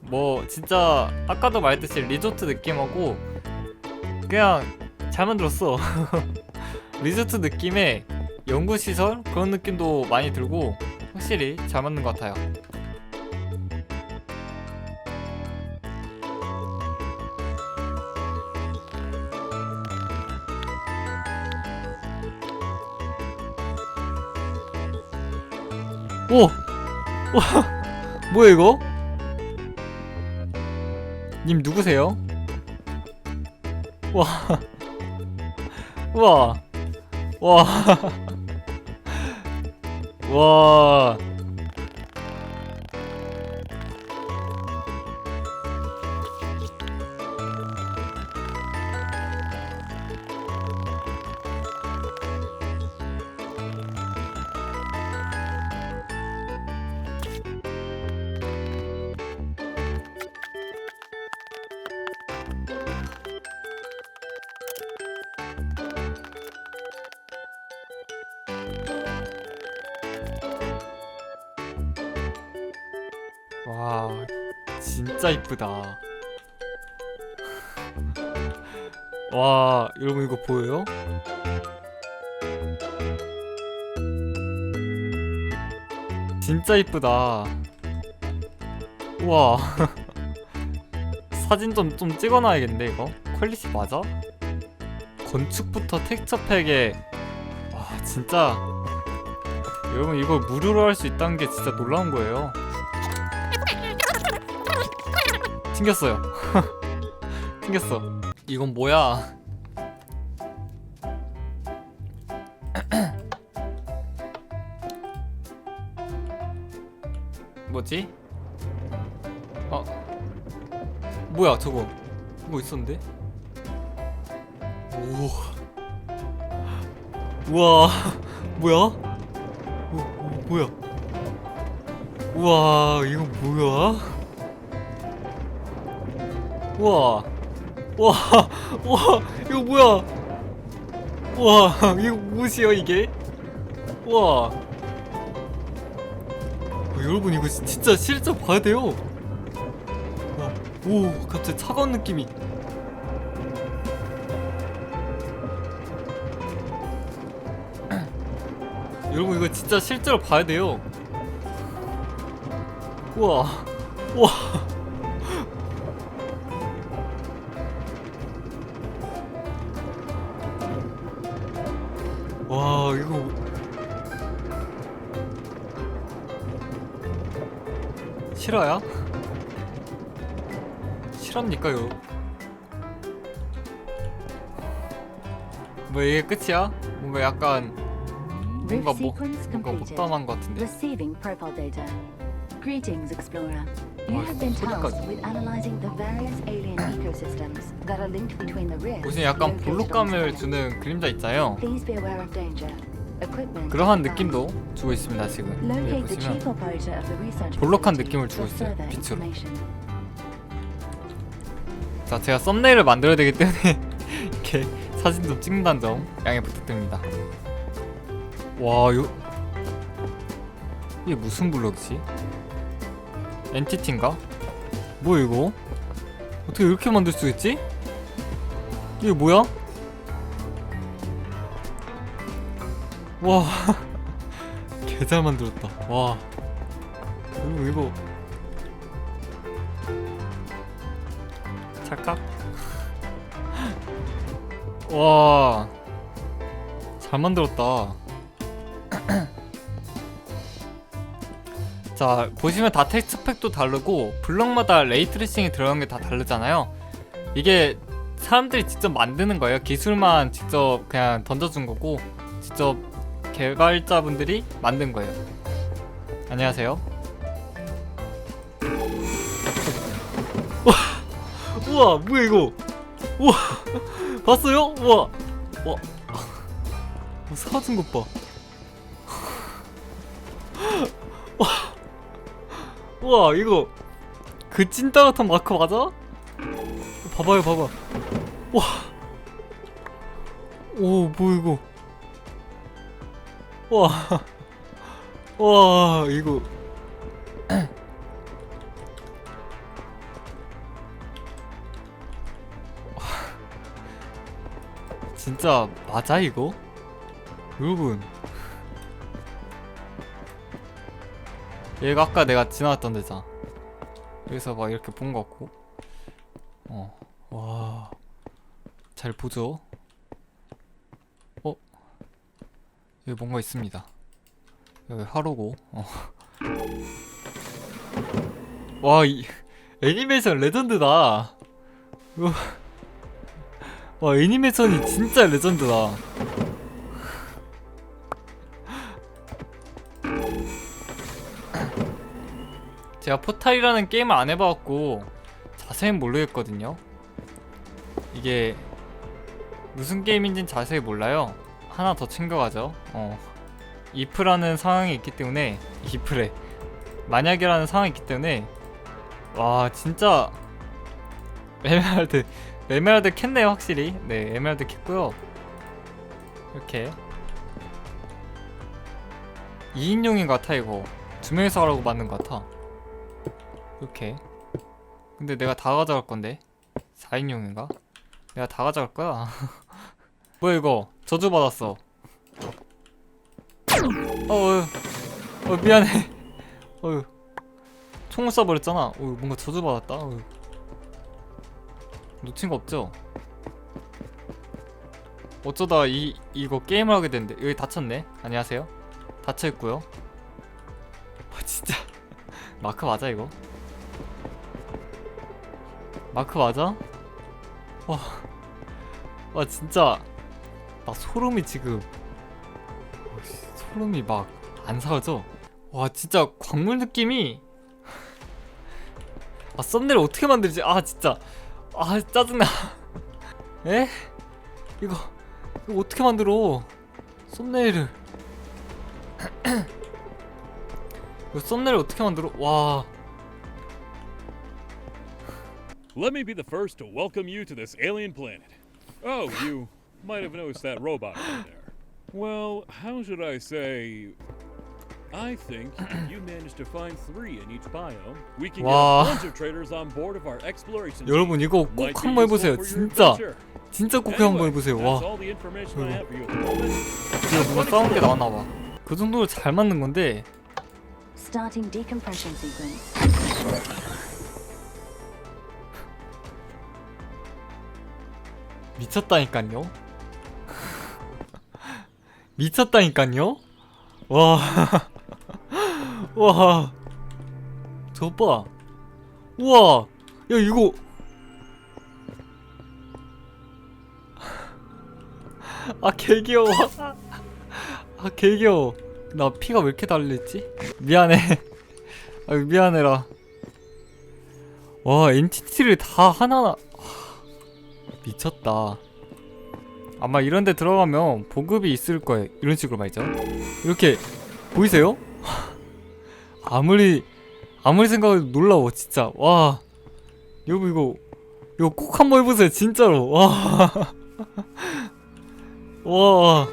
뭐 진짜 아까도 말했듯이 리조트 느낌하고 그냥 잘 만들었어. 리조트 느낌의 연구시설 그런 느낌도 많이 들고 확실히 잘 만든 것 같아요. 오! 와! 뭐야 이거? 님 누구세요? 와. 우와. 와. 와. 와. 진짜 이쁘다. 와, 여러분 이거 보여요? 진짜 이쁘다. 우와. 사진 좀, 좀 찍어놔야겠는데, 이거? 퀄리티 맞아? 건축부터 텍스처 팩에. 와, 진짜. 여러분, 이걸 무료로 할 수 있다는 게 진짜 놀라운 거예요. 튕겼어요. 튕겼어. 이건 뭐야? 뭐지? 어 뭐야 저거 뭐 있었는데? 오 우와 뭐야? 어, 어, 뭐야? 우와 이거 뭐야? 우와 우와 우와 이거 뭐야? 우와 이거 무엇이야 이게? 우와 어, 여러분 이거 시- 진짜 실제 봐야 돼요. 와, 오 갑자기 차가운 느낌이. 여러분 이거 진짜 실제로 봐야 돼요. 우와, 우와. 와 실화야? 실합니까요? 뭐 이게 끝이야? 뭔가 약간 뭔가 뭐 sequence 뭔가. 못담한 것 같은데 Receiving profile data. Greetings, Explorer. You Oh, have been 소리까지. tasked with analyzing the various alien ecosystems that are linked between the rifts. 무슨 약간 볼록감을. 주는 그림자 있잖아요 Please be aware of danger. Equipment 그러한. 느낌도 주고 있습니다 지금 여기 Locate the 보시면 chief operator of the research 볼록한 facility 느낌을 주고 있어요, further 빛으로. information. 자 제가 썸네일을 만들어야 되기 때문에 이렇게 사진 좀 찍는다는 점 양해 부탁드립니다 와 요... 이게 무슨 블럭이지? 엔티티인가? 뭐야 이거? 어떻게 이렇게 만들 수 있지? 이게 뭐야? 와 개잘 만들었다 와 그리고 이거 찰칵 와, 잘 만들었다. 자, 보시면 다 텍스트 팩도 다르고 블럭마다 레이 트레이싱이 들어간 게 다 다르잖아요. 이게 사람들이 직접 만드는 거예요. 기술만 직접 그냥 던져준 거고 직접 개발자분들이 만든 거예요. 안녕하세요. 우와, 뭐야 이거? 우와, 봤어요? 우와, 와, 뭐 사진 것 봐. 와, 우와, 이거 그 찐따 같은 마크 맞아? 봐봐요, 봐봐. 와, 오, 뭐 이거? 와, 와 이거. 진짜 맞아 이거? 여러분. 얘가 아까 내가 지나갔던 데잖아. 여기서 막 이렇게 본거 같고. 어와잘 보죠? 여기 뭔가 있습니다. 여기 하루고 어. 와 이 애니메이션 레전드다. 와 애니메이션이 진짜 레전드다. 제가 포탈이라는 게임을 안 해봐갖고 자세히 모르겠거든요. 이게 무슨 게임인진 자세히 몰라요 하나 더 챙겨가죠. 어. 이프라는 상황이 있기 때문에 이프래. 만약이라는 상황이 있기 때문에 와 진짜 에메랄드 에메랄드 캤네요 확실히. 네 에메랄드 캤고요. 이렇게. 2인용인 것 같아 이거. 두 명이서 하라고 만든 것 같아. 이렇게. 근데 내가 다 가져갈 건데? 4인용인가? 내가 다 가져갈 거야 뭐야 이거 저주 받았어 어, 어, 어 미안해 어휴 총을 쏴버렸잖아 어 뭔가 저주 받았다 어휴. 놓친 거 없죠? 어쩌다 이 이거 게임을 하게 됐는데 여기 닫혔네. 안녕하세요. 닫혀 있고요. 아 진짜 마크 맞아 이거? 마크 맞아? 와, 와 진짜 나 소름이 지금. 소름이 막 안 사라져. 와 진짜 광물 느낌이. 아 썸네일 어떻게 만들지? 아 진짜. 아 짜증나. 에? 이거 이거 어떻게 만들어? 썸네일을. 이거 썸네일 어떻게 만들어? 와. Let me be the first to welcome you to this alien planet. Oh, you might have noticed that robot over there. Well, how should I say? I think you managed to find three in each biome. We can Wow. get a bunch of traders on board of our exploration. 여러분 이거 team. 꼭 Might be 한번 해보세요 useful for your 진짜 adventure. 진짜 꼭 Anyway, 한번 해보세요 that's 와 all the information I have for you at the moment. 이거 누가 싸운 게 나왔나 봐 그 정도로 잘 맞는 건데 Starting decompression sequence. 미쳤다니깐요 미쳤다니깐요 와 와. 저 봐. 우와. 야, 이거. 아, 개 귀여워. 아, 개 귀여워. 나 피가 왜 이렇게 달렸지? 미안해. 아, 미안해라. 와, 엔티티를 다 하나하나. 미쳤다. 아마 이런 데 들어가면 보급이 있을 거예요. 이런 식으로 말이죠. 이렇게 보이세요? 아무리 아무리 생각해도 놀라워 진짜 와 여러분 이거 이거 꼭 한번 해보세요 진짜로 와 와.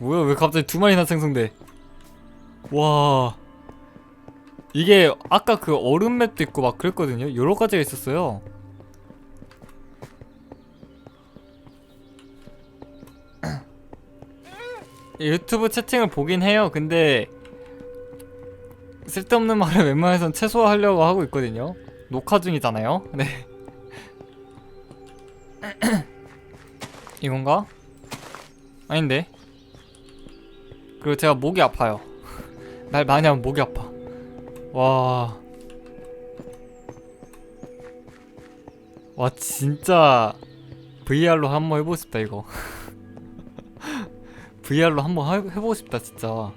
뭐야 왜 갑자기 두 마리나 생성돼 와 이게 아까 그 얼음 맵도 있고 막 그랬거든요 여러 가지가 있었어요 유튜브 채팅을 보긴 해요 근데 쓸데없는 말을 웬만해선 최소화하려고 하고 있거든요. 녹화 중이잖아요. 네. 이건가? 아닌데. 그리고 제가 목이 아파요. 날 많이 하면 목이 아파. 와. 와 진짜 VR로 한번 해보고 싶다 이거. VR로 한번 해- 해보고 싶다 진짜.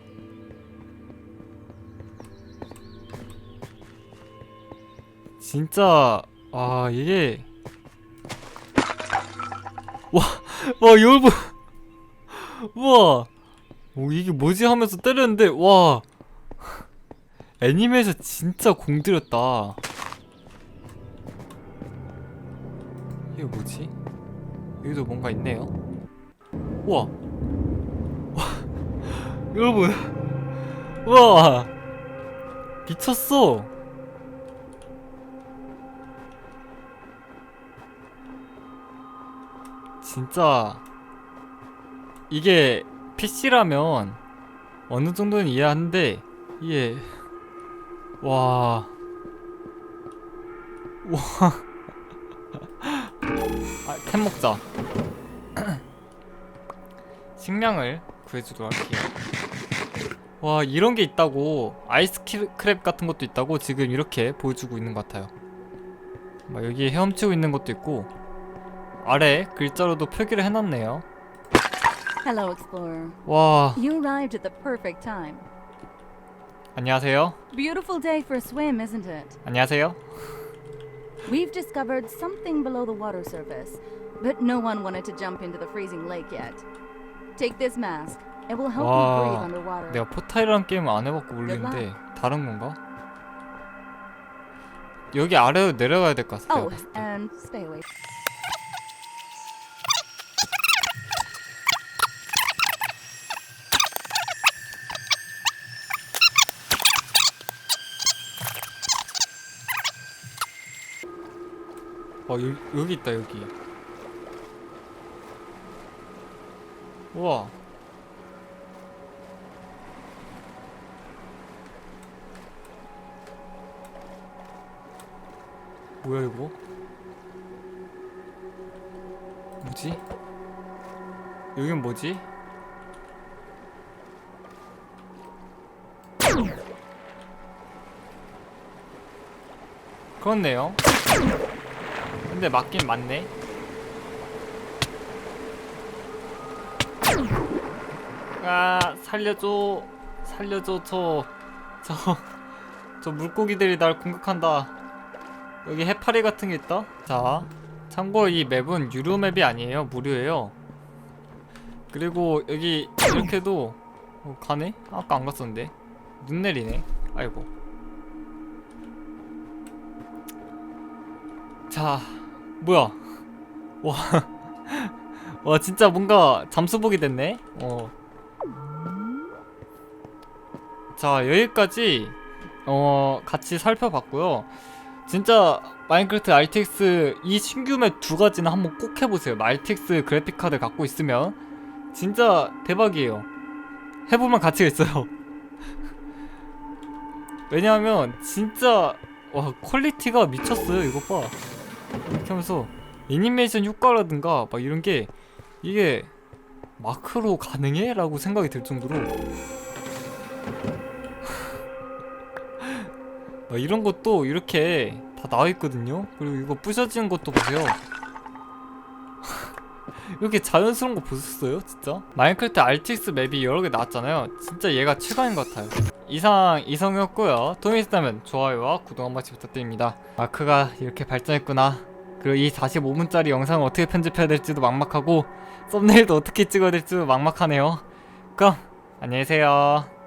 진짜 아 이게. 와와 여러분 우와. 오 이게 뭐지 하면서 때렸는데 와. 애니메이션 진짜 공들였다. 이게 뭐지? 여기도 뭔가 있네요. 우와 와 여러분 우와 미쳤어 진짜 이게 PC라면 어느 정도는 이해하는데 이게 와. 와. 아, 템 먹자. 식량을 구해주도록 할게요. 와, 이런 게 있다고. 아이스 키- 크랩 같은 것도 있다고 지금 이렇게 보여주고 있는 것 같아요. 막 여기 헤엄치고 있는 것도 있고, 아래 글자로도 표기를 해놨네요. Hello, explorer. 와, You arrived at the perfect time. 안녕하세요. Beautiful day for a swim, isn't it? 안녕하세요. We've discovered something below the water surface, but no one wanted to jump into the freezing lake yet. Take this mask. It will help you breathe 와, underwater. 내가 포타이라는 게임을 안 해봤고 모르겠는데 다른 건가? 여기 아래로 내려가야 될 것 같아. Oh, 내가 봤을 때. and stay away. 어 여기, 여기 있다 여기. 우와. 뭐야 이거? 뭐지? 여긴 뭐지? 그렇네요. 근데 맞긴 맞네. 아 살려줘 살려줘 저저저 물고기들이 날 공격한다. 여기 해파리 같은 게 있다. 자 참고 이 맵은 유료 맵이 아니에요 무료예요. 그리고 여기 이렇게도 어, 가네? 아까 안 갔었는데 눈 내리네. 아이고. 자 뭐야 와, 와 진짜 뭔가 잠수 보게 됐네 어. 자 여기까지 어 같이 살펴봤고요 진짜 마인크래프트 RTX 이 신규 맵 두 가지는 한번 꼭 해보세요. RTX 그래픽 카드 갖고 있으면 진짜 대박이에요. 해보면 가치가 있어요. 왜냐하면 진짜 와 퀄리티가 미쳤어요 이것 봐. 이렇게 하면서 애니메이션 효과라든가 막 이런 게 이게 마크로 가능해? 라고 생각이 들 정도로 막 이런 것도 이렇게 다 나와 있거든요? 그리고 이거 부셔지는 것도 보세요. 이렇게 자연스러운 거 보셨어요 진짜? 마인크래프트 RTX 맵이 여러 개 나왔잖아요. 진짜 얘가 최강인 것 같아요. 이상 이성이었고요. 도움이 있다면 좋아요와 구독 한 번씩 부탁드립니다. 마크가 이렇게 발전했구나. 그리고 이 45분짜리 영상을 어떻게 편집해야 될지도 막막하고 썸네일도 어떻게 찍어야 될지도 막막하네요. 그럼 안녕히 계세요